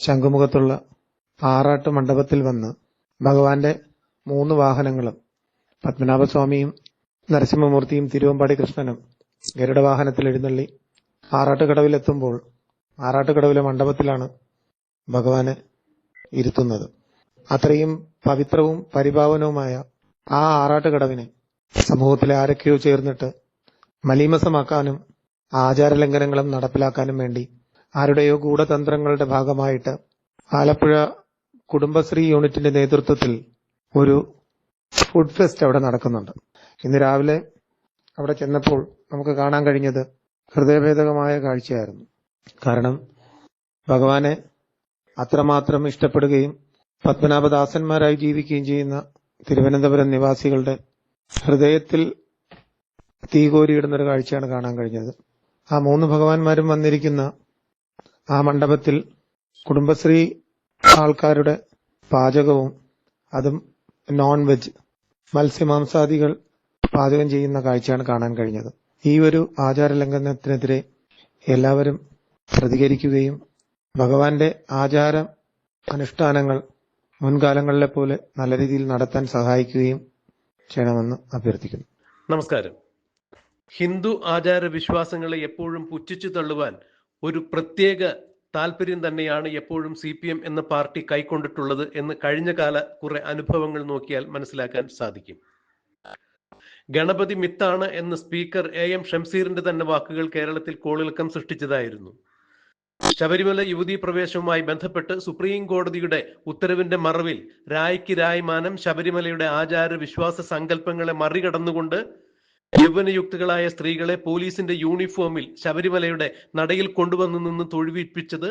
ശംഖുമുഖത്തുള്ള ആറാട്ട് മണ്ഡപത്തിൽ വന്ന് ഭഗവാന്റെ മൂന്ന് വാഹനങ്ങളും പത്മനാഭസ്വാമിയും നരസിംഹമൂർത്തിയും തിരുവമ്പാടി കൃഷ്ണനും ഗരുഡവാഹനത്തിൽ എഴുന്നള്ളി ആറാട്ടുകടവിലെത്തുമ്പോൾ ആറാട്ടുകടവിലെ മണ്ഡപത്തിലാണ് ഭഗവാനെ ഇരുത്തുന്നത്. അത്രയും പവിത്രവും പരിപാവനവുമായ ആ ആറാട്ടുകടവിനെ സമൂഹത്തിലെ ആരൊക്കെയോ ചേർന്നിട്ട് മലീമസമാക്കാനും ആചാരലംഘനങ്ങളും നടപ്പിലാക്കാനും വേണ്ടി ആരുടെയോ ഗൂഢതന്ത്രങ്ങളുടെ ഭാഗമായിട്ട് ആലപ്പുഴ കുടുംബശ്രീ യൂണിറ്റിന്റെ നേതൃത്വത്തിൽ ഒരു ഫുഡ് ഫെസ്റ്റ് അവിടെ നടക്കുന്നുണ്ട്. ഇന്ന് രാവിലെ അവിടെ ചെന്നപ്പോൾ നമുക്ക് കാണാൻ കഴിഞ്ഞത് ഹൃദയഭേദകമായ കാഴ്ചയായിരുന്നു. കാരണം ഭഗവാനെ അത്രമാത്രം ഇഷ്ടപ്പെടുകയും പത്മനാഭദാസന്മാരായി ജീവിക്കുകയും ചെയ്യുന്ന തിരുവനന്തപുരം നിവാസികളുടെ ഹൃദയത്തിൽ തീകോരിയിടുന്നൊരു കാഴ്ചയാണ് കാണാൻ കഴിഞ്ഞത്. ആ മൂന്ന് ഭഗവാന്മാരും വന്നിരിക്കുന്ന ആ മണ്ഡപത്തിൽ കുടുംബശ്രീ ആൾക്കാരുടെ പാചകവും അതും നോൺ വെജ് മത്സ്യമാംസാദികൾ പാചകം ചെയ്യുന്ന കാഴ്ചയാണ് കാണാൻ കഴിഞ്ഞത്. ഈ ഒരു ആചാര ലംഘനത്തിനെതിരെ എല്ലാവരും പ്രതികരിക്കുകയും ഭഗവാന്റെ ആചാര അനുഷ്ഠാനങ്ങൾ മുൻകാലങ്ങളിലെ പോലെ നല്ല രീതിയിൽ നടത്താൻ സഹായിക്കുകയും ചെയ്യണമെന്ന് അഭ്യർത്ഥിക്കുന്നു. നമസ്കാരം. ഹിന്ദു ആചാര വിശ്വാസങ്ങളെ എപ്പോഴും പുച്ഛിച്ചു തള്ളുവാൻ ഒരു പ്രത്യേക താല്പര്യം തന്നെയാണ് എപ്പോഴും സി പി എം എന്ന പാർട്ടി കൈക്കൊണ്ടിട്ടുള്ളത് എന്ന് കഴിഞ്ഞ കാല കുറെ അനുഭവങ്ങൾ നോക്കിയാൽ മനസ്സിലാക്കാൻ സാധിക്കും. ഗണപതി മിത്താണ് എന്ന സ്പീക്കർ എ എം ഷംസീറിന്റെ തന്നെ വാക്കുകൾ കേരളത്തിൽ കോളിളക്കം സൃഷ്ടിച്ചതായിരുന്നു. ശബരിമല യുവതീ പ്രവേശവുമായി ബന്ധപ്പെട്ട് സുപ്രീം കോടതിയുടെ ഉത്തരവിന്റെ മറവിൽ രായ്ക്ക് രായ്മാനം ശബരിമലയുടെ ആചാര വിശ്വാസ സങ്കല്പങ്ങളെ മറികടന്നുകൊണ്ട് യൗവനയുക്തകളായ സ്ത്രീകളെ പോലീസിന്റെ യൂണിഫോമിൽ ശബരിമലയുടെ നടയിൽ കൊണ്ടുവന്നു നിന്ന് തൊഴിവിപ്പിച്ചത്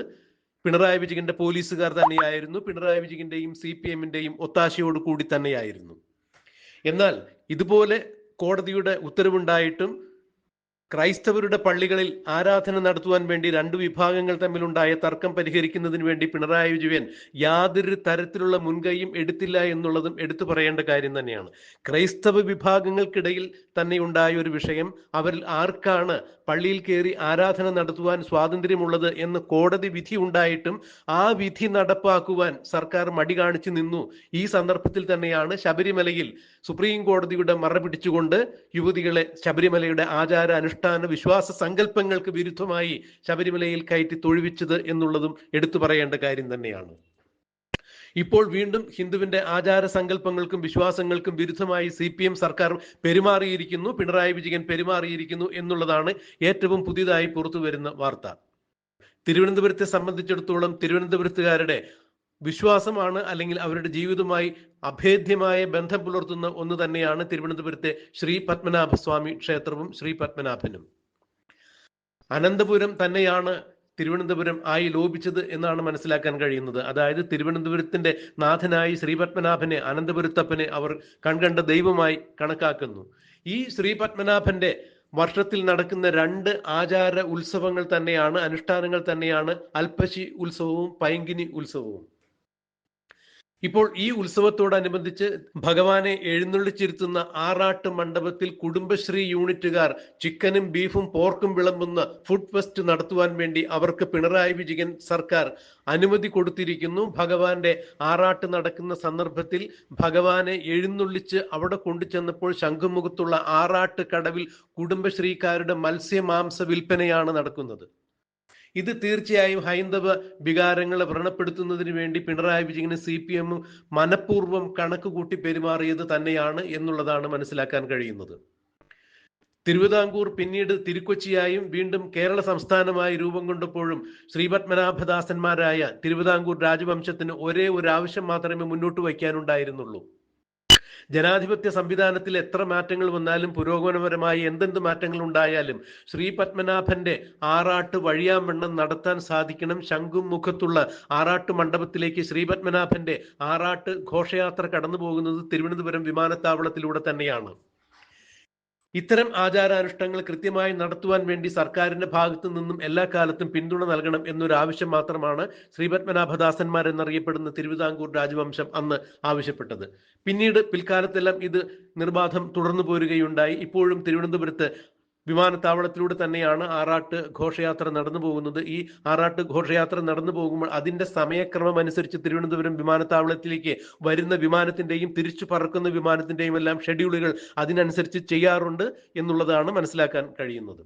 പിണറായി വിജയന്റെ പോലീസുകാർ തന്നെയായിരുന്നു. പിണറായി വിജയന്റെയും സി പി എമ്മിന്റെയും ഒത്താശയോട് കൂടി തന്നെയായിരുന്നു. എന്നാൽ ഇതുപോലെ കോടതിയുടെ ഉത്തരവുണ്ടായിട്ടും ക്രൈസ്തവരുടെ പള്ളികളിൽ ആരാധന നടത്തുവാൻ വേണ്ടി രണ്ടു വിഭാഗങ്ങൾ തമ്മിലുണ്ടായ തർക്കം പരിഹരിക്കുന്നതിന് വേണ്ടി പിണറായി വിജയൻ യാതൊരു തരത്തിലുള്ള മുൻകൈയും എടുത്തില്ല എന്നുള്ളതും എടുത്തു പറയേണ്ട കാര്യം തന്നെയാണ്. ക്രൈസ്തവ വിഭാഗങ്ങൾക്കിടയിൽ തന്നെ ഉണ്ടായ ഒരു വിഷയം അവരിൽ ആർക്കാണ് പള്ളിയിൽ കയറി ആരാധന നടത്തുവാൻ സ്വാതന്ത്ര്യമുള്ളത് എന്ന് കോടതി വിധി ഉണ്ടായിട്ടും ആ വിധി നടപ്പാക്കുവാൻ സർക്കാർ മടി കാണിച്ചു നിന്നു. ഈ സന്ദർഭത്തിൽ തന്നെയാണ് ശബരിമലയിൽ സുപ്രീം കോടതിയുടെ മറ പിടിച്ചുകൊണ്ട് യുവതികളെ ശബരിമലയുടെ ആചാര അനുഷ്ഠാന വിശ്വാസ സങ്കല്പങ്ങൾക്ക് വിരുദ്ധമായി ശബരിമലയിൽ കയറ്റി തൊഴിവിച്ചത് എന്നുള്ളതും എടുത്തു പറയേണ്ട കാര്യം തന്നെയാണ്. ഇപ്പോൾ വീണ്ടും ഹിന്ദുവിന്റെ ആചാര സങ്കല്പങ്ങൾക്കും വിശ്വാസങ്ങൾക്കും വിരുദ്ധമായി സി പി എം സർക്കാർ പെരുമാറിയിരിക്കുന്നു പിണറായി വിജയൻ പെരുമാറിയിരിക്കുന്നു എന്നുള്ളതാണ് ഏറ്റവും പുതിയതായി പുറത്തു വരുന്ന വാർത്ത. തിരുവനന്തപുരത്തെ സംബന്ധിച്ചിടത്തോളം തിരുവനന്തപുരത്തുകാരുടെ വിശ്വാസമാണ് അല്ലെങ്കിൽ അവരുടെ ജീവിതവുമായി അഭേദ്യമായ ബന്ധം പുലർത്തുന്ന ഒന്ന് തന്നെയാണ് തിരുവനന്തപുരത്തെ ശ്രീ പത്മനാഭസ്വാമി ക്ഷേത്രവും ശ്രീ പത്മനാഭനും. അനന്തപുരം തന്നെയാണ് തിരുവനന്തപുരം ആയി ലോപിച്ചത് എന്നാണ് മനസ്സിലാക്കാൻ കഴിയുന്നത്. അതായത് തിരുവനന്തപുരത്തിന്റെ നാഥനായി ശ്രീപത്മനാഭനെ അനന്തപുരത്തപ്പനെ അവർ കൺകണ്ട ദൈവമായി കണക്കാക്കുന്നു. ഈ ശ്രീപത്മനാഭന്റെ വർഷത്തിൽ നടക്കുന്ന രണ്ട് ആചാര ഉത്സവങ്ങൾ തന്നെയാണ് അനുഷ്ഠാനങ്ങൾ തന്നെയാണ് അൽപ്പശി ഉത്സവവും പൈങ്കിനി ഉത്സവവും. ഇപ്പോൾ ഈ ഉത്സവത്തോടനുബന്ധിച്ച് ഭഗവാനെ എഴുന്നള്ളിച്ചിരുത്തുന്ന ആറാട്ട് മണ്ഡപത്തിൽ കുടുംബശ്രീ യൂണിറ്റുകാർ ചിക്കനും ബീഫും പോർക്കും വിളമ്പുന്ന ഫുഡ് ഫെസ്റ്റ് നടത്തുവാൻ വേണ്ടി അവർക്ക് പിണറായി വിജയൻ സർക്കാർ അനുമതി കൊടുത്തിരിക്കുന്നു. ഭഗവാന്റെ ആറാട്ട് നടക്കുന്ന സന്ദർഭത്തിൽ ഭഗവാനെ എഴുന്നള്ളിച്ച് അവിടെ കൊണ്ടുചെന്നപ്പോൾ ശംഖുമുഖത്തുള്ള ആറാട്ട് കടവിൽ കുടുംബശ്രീക്കാരുടെ മത്സ്യമാംസ വിൽപ്പനയാണ് നടക്കുന്നത്. ഇത് തീർച്ചയായും ഹൈന്ദവ വികാരങ്ങളെ വ്രണപ്പെടുത്തുന്നതിന് വേണ്ടി പിണറായി വിജയന് സി പി എം മനഃപൂർവം കണക്ക് കൂട്ടി പെരുമാറിയത് തന്നെയാണ് എന്നുള്ളതാണ് മനസ്സിലാക്കാൻ കഴിയുന്നത്. തിരുവിതാംകൂർ പിന്നീട് തിരുക്കൊച്ചിയായും വീണ്ടും കേരള സംസ്ഥാനമായി രൂപം കൊണ്ടപ്പോഴും ശ്രീപത്മനാഭദാസന്മാരായ തിരുവിതാംകൂർ രാജവംശത്തിന് ഒരേ ഒരു ആവശ്യം മാത്രമേ മുന്നോട്ട് വയ്ക്കാനുണ്ടായിരുന്നുള്ളൂ. ജനാധിപത്യ സംവിധാനത്തിൽ എത്ര മാറ്റങ്ങൾ വന്നാലും പുരോഗമനപരമായി എന്തെന്ത് മാറ്റങ്ങൾ ഉണ്ടായാലും ശ്രീ പത്മനാഭന്റെ ആറാട്ട് വഴിയാമെണ്ണം നടത്താൻ സാധിക്കണം. ശംഖും മുഖത്തുള്ള ആറാട്ട് മണ്ഡപത്തിലേക്ക് ശ്രീ പത്മനാഭന്റെ ആറാട്ട് ഘോഷയാത്ര കടന്നു പോകുന്നത് തിരുവനന്തപുരം വിമാനത്താവളത്തിലൂടെ തന്നെയാണ്. ഇത്തരം ആചാരാനുഷ്ഠാനങ്ങൾ കൃത്യമായി നടത്തുവാൻ വേണ്ടി സർക്കാരിന്റെ ഭാഗത്തു നിന്നും എല്ലാ കാലത്തും പിന്തുണ നൽകണം എന്നൊരു ആവശ്യം മാത്രമാണ് ശ്രീപത്മനാഭദാസന്മാർ എന്നറിയപ്പെടുന്ന തിരുവിതാംകൂർ രാജവംശം അന്ന് ആവശ്യപ്പെട്ടത്. പിന്നീട് പിൽക്കാലത്തെല്ലാം ഇത് നിർബാധം തുടർന്നു പോരുകയുണ്ടായി. ഇപ്പോഴും തിരുവനന്തപുരത്ത് വിമാനത്താവളത്തിലൂടെ തന്നെയാണ് ആറാട്ട് ഘോഷയാത്ര നടന്നു പോകുന്നത്. ഈ ആറാട്ട് ഘോഷയാത്ര നടന്നു പോകുമ്പോൾ അതിന്റെ സമയക്രമം അനുസരിച്ച് തിരുവനന്തപുരം വിമാനത്താവളത്തിലേക്ക് വരുന്ന വിമാനത്തിന്റെയും തിരിച്ചു പറക്കുന്ന വിമാനത്തിന്റെയും എല്ലാം ഷെഡ്യൂളുകൾ അതിനനുസരിച്ച് ചെയ്യാറുണ്ട് എന്നുള്ളതാണ് മനസ്സിലാക്കാൻ കഴിയുന്നത്.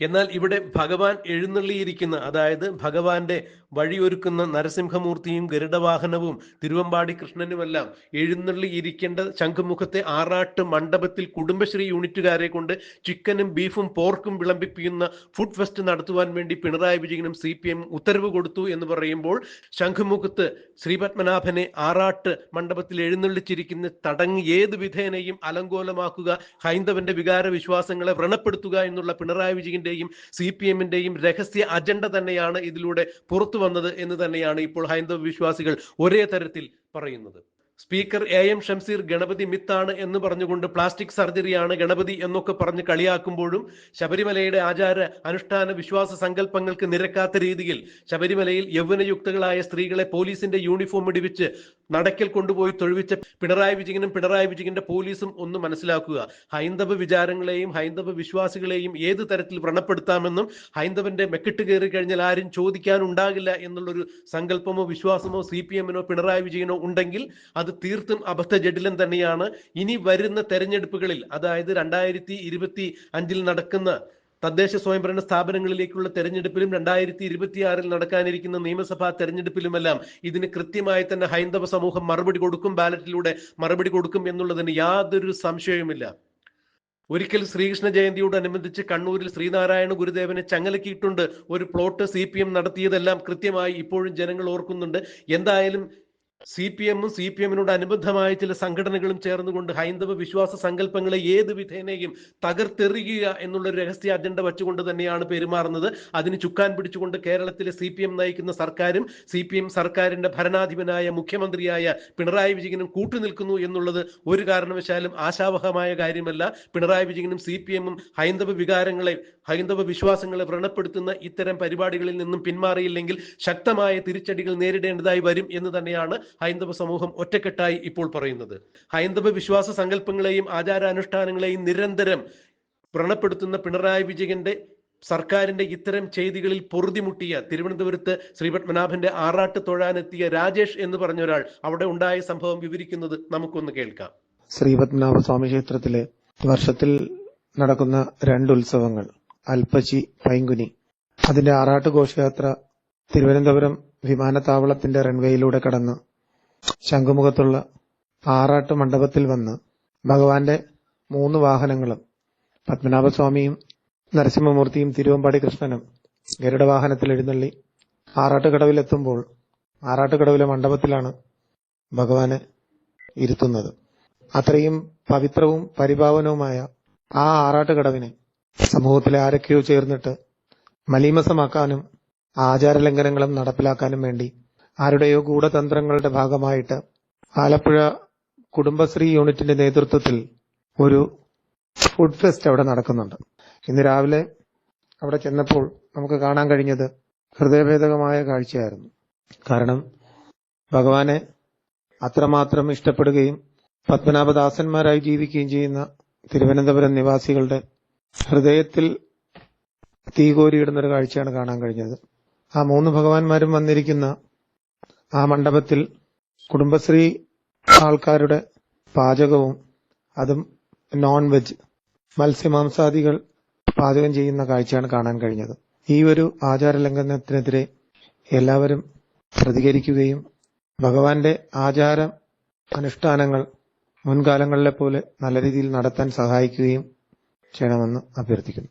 എന്നാൽ ഇവിടെ ഭഗവാൻ എഴുന്നള്ളിയിരിക്കുന്ന അതായത് ഭഗവാന്റെ വഴിയൊരുക്കുന്ന നരസിംഹമൂർത്തിയും ഗരുഡവാഹനവും തിരുവമ്പാടി കൃഷ്ണനുമെല്ലാം എഴുന്നള്ളിയിരിക്കേണ്ട ശംഖുമുഖത്തെ ആറാട്ട് മണ്ഡപത്തിൽ കുടുംബശ്രീ യൂണിറ്റുകാരെ കൊണ്ട് ചിക്കനും ബീഫും പോർക്കും വിളമ്പിപ്പിക്കുന്ന ഫുഡ് ഫെസ്റ്റ് നടത്തുവാൻ വേണ്ടി പിണറായി വിജയനും സി പി എം ഉത്തരവ് കൊടുത്തു എന്ന് പറയുമ്പോൾ ശംഖുമുഖത്ത് ശ്രീപത്മനാഭനെ ആറാട്ട് മണ്ഡപത്തിൽ എഴുന്നള്ളിച്ചിരിക്കുന്ന തടങ്ങ് ഏത് വിധേനയും അലങ്കോലമാക്കുക ഹൈന്ദവന്റെ വികാര വിശ്വാസങ്ങളെ വ്രണപ്പെടുത്തുക എന്നുള്ള പിണറായി വിജയന്റെയും സി പി എമ്മിന്റെയും രഹസ്യ അജണ്ട തന്നെയാണ് ഇതിലൂടെ പുറത്തു വന്നത് എന്ന് തന്നെയാണ് ഇപ്പോൾ ഹൈന്ദവ വിശ്വാസികൾ ഒരേ തരത്തിൽ പറയുന്നത്. Speaker A M Shamseer Ganapati മിത്താണ് എന്ന് പറഞ്ഞുകൊണ്ട് പ്ലാസ്റ്റിക് സർജറിയാണ് ഗണപതി എന്നൊക്കെ പറഞ്ഞ് കളിയാക്കുമ്പോഴും ശബരിമലയുടെ ആചാര അനുഷ്ഠാന വിശ്വാസ സങ്കല്പങ്ങൾക്ക് നിരക്കാത്ത രീതിയിൽ ശബരിമലയിൽ യൗവനയുക്തകളായ സ്ത്രീകളെ പോലീസിന്റെ യൂണിഫോം ഇടിവിച്ച് നടക്കൽ കൊണ്ടുപോയി തൊഴുവിച്ച പിണറായി വിജയനും പിണറായി വിജയന്റെ പോലീസും ഒന്ന് മനസ്സിലാക്കുക. ഹൈന്ദവ വിചാരങ്ങളെയും ഹൈന്ദവ വിശ്വാസികളെയും ഏത് തരത്തിൽ വ്രണപ്പെടുത്താമെന്നും ഹൈന്ദവന്റെ മെക്കിട്ട് കയറി കഴിഞ്ഞാൽ ആരും ചോദിക്കാനുണ്ടാകില്ല എന്നുള്ളൊരു സങ്കല്പമോ വിശ്വാസമോ സി പി എമ്മിനോ പിണറായി വിജയനോ ഉണ്ടെങ്കിൽ അത് തീർത്തും അബദ്ധ ജഡിലം തന്നെയാണ്. ഇനി വരുന്ന തെരഞ്ഞെടുപ്പുകളിൽ അതായത് രണ്ടായിരത്തി ഇരുപത്തി അഞ്ചിൽ നടക്കുന്ന തദ്ദേശ സ്വയംഭരണ സ്ഥാപനങ്ങളിലേക്കുള്ള തെരഞ്ഞെടുപ്പിലും രണ്ടായിരത്തി ഇരുപത്തിയാറിൽ നടക്കാനിരിക്കുന്ന നിയമസഭാ തെരഞ്ഞെടുപ്പിലുമെല്ലാം ഇതിന് കൃത്യമായി തന്നെ ഹൈന്ദവ സമൂഹം മറുപടി കൊടുക്കും ബാലറ്റിലൂടെ മറുപടി കൊടുക്കും എന്നുള്ളതിന് യാതൊരു സംശയവുമില്ല. ഒരിക്കൽ ശ്രീകൃഷ്ണ ജയന്തിയോടനുബന്ധിച്ച് കണ്ണൂരിൽ ശ്രീനാരായണ ഗുരുദേവനെ ചങ്ങലക്കിയിട്ടുണ്ട് ഒരു പ്ലോട്ട് സി നടത്തിയതെല്ലാം കൃത്യമായി ഇപ്പോഴും ജനങ്ങൾ ഓർക്കുന്നുണ്ട്. എന്തായാലും സി പി എമ്മും സി പി എമ്മിനോട് അനുബന്ധമായ ചില സംഘടനകളും ചേർന്നുകൊണ്ട് ഹൈന്ദവ വിശ്വാസ സങ്കല്പങ്ങളെ ഏത് വിധേനയും തകർത്തെറിയുക എന്നുള്ളൊരു രഹസ്യ അജണ്ട വെച്ചുകൊണ്ട് തന്നെയാണ് പെരുമാറുന്നത്. അതിന് ചുക്കാൻ പിടിച്ചുകൊണ്ട് കേരളത്തിലെ സി പി എം നയിക്കുന്ന സർക്കാരും സി പി എം സർക്കാരിന്റെ ഭരണാധിപനായ മുഖ്യമന്ത്രിയായ പിണറായി വിജയനും കൂട്ടുനിൽക്കുന്നു എന്നുള്ളത് ഒരു കാരണവശാലും ആശാവഹമായ കാര്യമല്ല. പിണറായി വിജയനും സി പി എമ്മും ഹൈന്ദവ വികാരങ്ങളെ ഹൈന്ദവ വിശ്വാസങ്ങളെ വ്രണപ്പെടുത്തുന്ന ഇത്തരം പരിപാടികളിൽ നിന്നും പിന്മാറിയില്ലെങ്കിൽ ശക്തമായ തിരിച്ചടികൾ നേരിടേണ്ടതായി വരും എന്ന് തന്നെയാണ് ഹൈന്ദവ സമൂഹം ഒറ്റക്കെട്ടായി ഇപ്പോൾ പറയുന്നത്. ഹൈന്ദവ വിശ്വാസ സങ്കല്പങ്ങളെയും ആചാരാനുഷ്ഠാനങ്ങളെയും നിരന്തരം വ്രണപ്പെടുത്തുന്ന പിണറായി വിജയന്റെ സർക്കാരിന്റെ ഇത്തരം ചെയ്തികളിൽ പൊറുതിമുട്ടിയ തിരുവനന്തപുരത്ത് ശ്രീ ശ്രീപത്മനാഭന്റെ ആറാട്ട് തൊഴാനെത്തിയ രാജേഷ് എന്ന് പറഞ്ഞ ഒരാൾ അവിടെ ഉണ്ടായ സംഭവം വിവരിക്കുന്നത് നമുക്കൊന്ന് കേൾക്കാം. ശ്രീപത്മനാഭ സ്വാമി ക്ഷേത്രത്തിലെ വർഷത്തിൽ നടക്കുന്ന രണ്ട് ഉത്സവങ്ങൾ അൽപ്പച്ചി പൈങ്കുനി. അതിന്റെ ആറാട്ട് ഘോഷയാത്ര തിരുവനന്തപുരം വിമാനത്താവളത്തിന്റെ റൺവേയിലൂടെ കടന്ന് ശംഖുമുഖത്തുള്ള ആറാട്ട് മണ്ഡപത്തിൽ വന്ന് ഭഗവാന്റെ മൂന്ന് വാഹനങ്ങളും പത്മനാഭസ്വാമിയും നരസിംഹമൂർത്തിയും തിരുവമ്പാടി കൃഷ്ണനും ഗരുഡവാഹനത്തിൽ എഴുന്നള്ളി ആറാട്ടുകടവിലെത്തുമ്പോൾ ആറാട്ടുകടവിലെ മണ്ഡപത്തിലാണ് ഭഗവാനെ ഇരുത്തുന്നത്. അത്രയും പവിത്രവും പരിപാവനവുമായ ആ ആറാട്ടുകടവിനെ സമൂഹത്തിലെ ആരൊക്കെയോ ചേർന്നിട്ട് മലീമസമാക്കാനും ആചാരലംഘനങ്ങളും നടപ്പിലാക്കാനും വേണ്ടി ആരുടെയോ ഗൂഢതന്ത്രങ്ങളുടെ ഭാഗമായിട്ട് ആലപ്പുഴ കുടുംബശ്രീ യൂണിറ്റിന്റെ നേതൃത്വത്തിൽ ഒരു ഫുഡ് ഫെസ്റ്റ് അവിടെ നടക്കുന്നുണ്ട്. ഇന്ന് രാവിലെ അവിടെ ചെന്നപ്പോൾ നമുക്ക് കാണാൻ കഴിഞ്ഞത് ഹൃദയഭേദകമായ കാഴ്ചയായിരുന്നു. കാരണം ഭഗവാനെ അത്രമാത്രം ഇഷ്ടപ്പെടുകയും പത്മനാഭദാസന്മാരായി ജീവിക്കുകയും ചെയ്യുന്ന തിരുവനന്തപുരം നിവാസികളുടെ ഹൃദയത്തിൽ തീകോരിയിടുന്നൊരു കാഴ്ചയാണ് കാണാൻ കഴിഞ്ഞത്. ആ മൂന്ന് ഭഗവാന്മാരും വന്നിരിക്കുന്ന ആ മണ്ഡപത്തിൽ കുടുംബശ്രീ ആൾക്കാരുടെ പാചകവും അതും നോൺ വെജ് മത്സ്യമാംസാദികൾ പാചകം ചെയ്യുന്ന കാഴ്ചയാണ് കാണാൻ കഴിഞ്ഞത്. ഈ ഒരു ആചാര ലംഘനത്തിനെതിരെ എല്ലാവരും പ്രതികരിക്കുകയും ഭഗവാന്റെ ആചാര അനുഷ്ഠാനങ്ങൾ മുൻകാലങ്ങളിലെ പോലെ നല്ല രീതിയിൽ നടത്താൻ സഹായിക്കുകയും ചെയ്യണമെന്ന് അഭ്യർത്ഥിക്കുന്നു.